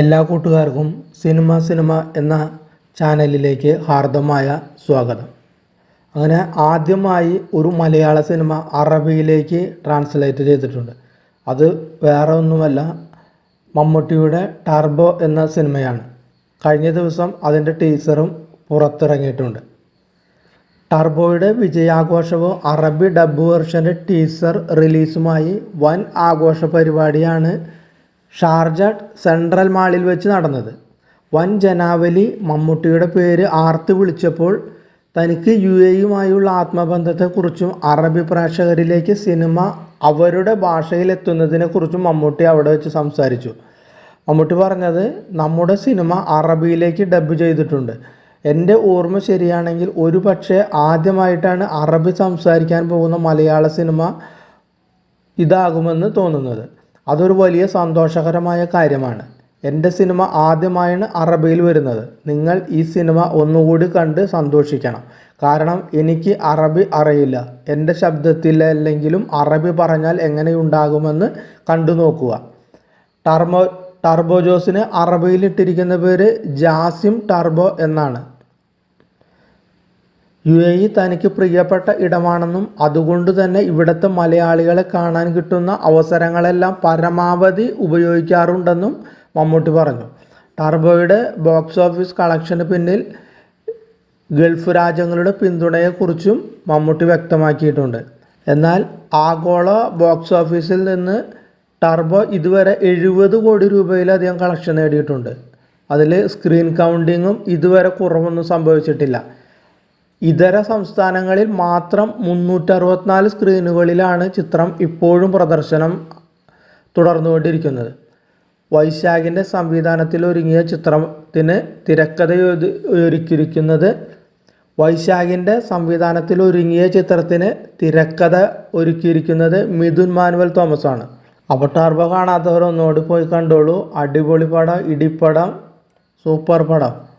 എല്ലാ കൂട്ടുകാർക്കും cinema cinema എന്ന ചാനലിലേക്ക് ഹാർദമായ സ്വാഗതം. അങ്ങനെ ആദ്യമായി ഒരു മലയാള സിനിമ അറബിയിലേക്ക് ട്രാൻസ്ലേറ്റ് ചെയ്തിട്ടുണ്ട്. അത് വേറെ ഒന്നുമല്ല മമ്മൂട്ടിയുടെ ടർബോ എന്ന സിനിമയാണ്. കഴിഞ്ഞ ദിവസം അതിന്റെ ടീസറും പുറത്തിറങ്ങിയിട്ടുണ്ട്. ടർബോയുടെ വിജയാഘോഷവും അറബി ഡബ് വെർഷന്റെ ടീസർ റിലീസുമായി വൻ ആഘോഷ പരിപാടിയാണ് ഷാർജ സെൻട്രൽ മാളിൽ വെച്ച് നടന്നത്. വൻ ജനാവലി മമ്മൂട്ടിയുടെ പേര് ആർത്ത് വിളിച്ചപ്പോൾ തനിക്ക് യു എയുമായുള്ള ആത്മബന്ധത്തെക്കുറിച്ചും അറബി പ്രേക്ഷകരിലേക്ക് സിനിമ അവരുടെ ഭാഷയിൽ എത്തുന്നതിനെക്കുറിച്ചും മമ്മൂട്ടി അവിടെ വെച്ച് സംസാരിച്ചു. മമ്മൂട്ടി പറഞ്ഞത് നമ്മുടെ സിനിമ അറബിയിലേക്ക് ഡബ് ചെയ്തിട്ടുണ്ട്. എന്റെ ഓർമ്മ ശരിയാണെങ്കിൽ ഒരു പക്ഷേ ആദ്യമായിട്ടാണ് അറബി സംസാരിക്കാൻ പോകുന്ന മലയാള സിനിമ ഇതാകുമെന്ന് തോന്നുന്നത്. അതൊരു വലിയ സന്തോഷകരമായ കാര്യമാണ്. എന്റെ സിനിമ ആദ്യമായാണ് അറബിയിൽ വരുന്നത്. നിങ്ങൾ ഈ സിനിമ ഒന്നുകൂടി കണ്ട് സന്തോഷിക്കണം. കാരണം എനിക്ക് അറബി അറിയില്ല. എന്റെ ശബ്ദത്തിലല്ലെങ്കിലും അറബി പറഞ്ഞാൽ എങ്ങനെയുണ്ടാകുമെന്ന് കണ്ടു നോക്കുക. ടർബോ ടർബോ ജോസിന് അറബിയിൽ ഇട്ടിരിക്കുന്ന പേര് ജാസിം ടർബോ എന്നാണ്. യു എ ഇ തനിക്ക് പ്രിയപ്പെട്ട ഇടമാണെന്നും അതുകൊണ്ട് തന്നെ ഇവിടുത്തെ മലയാളികളെ കാണാൻ കിട്ടുന്ന അവസരങ്ങളെല്ലാം പരമാവധി ഉപയോഗിക്കാറുണ്ടെന്നും മമ്മൂട്ടി പറഞ്ഞു. ടർബോയുടെ ബോക്സ് ഓഫീസ് കളക്ഷന് പിന്നിൽ ഗൾഫ് രാജ്യങ്ങളുടെ പിന്തുണയെക്കുറിച്ചും മമ്മൂട്ടി വ്യക്തമാക്കിയിട്ടുണ്ട്. എന്നാൽ ആഗോള ബോക്സ് ഓഫീസിൽ നിന്ന് ടർബോ ഇതുവരെ എഴുപത് കോടി രൂപയിലധികം കളക്ഷൻ നേടിയിട്ടുണ്ട്. അതിൽ സ്ക്രീൻ കൗണ്ടിങ്ങും ഇതുവരെ കുറവൊന്നും സംഭവിച്ചിട്ടില്ല. ഇതര സംസ്ഥാനങ്ങളിൽ മാത്രം മുന്നൂറ്ററുപത്തിനാല് സ്ക്രീനുകളിലാണ് ചിത്രം ഇപ്പോഴും പ്രദർശനം തുടർന്നുകൊണ്ടിരിക്കുന്നത്. വൈശാഖിന്റെ സംവിധാനത്തിൽ ഒരുങ്ങിയ ചിത്രത്തിന് തിരക്കഥ ഒരുക്കിയിരിക്കുന്നത് വൈശാഖിന്റെ സംവിധാനത്തിൽ ഒരുങ്ങിയ ചിത്രത്തിന് തിരക്കഥ ഒരുക്കിയിരിക്കുന്നത് മിഥുൻ മാനുവൽ തോമസ് ആണ്. അവട്ടാർബ ടർബോ കാണാത്തവർ പോയി കണ്ടോളൂ. അടിപൊളി പടം ഇടിപ്പടം സൂപ്പർ പടം.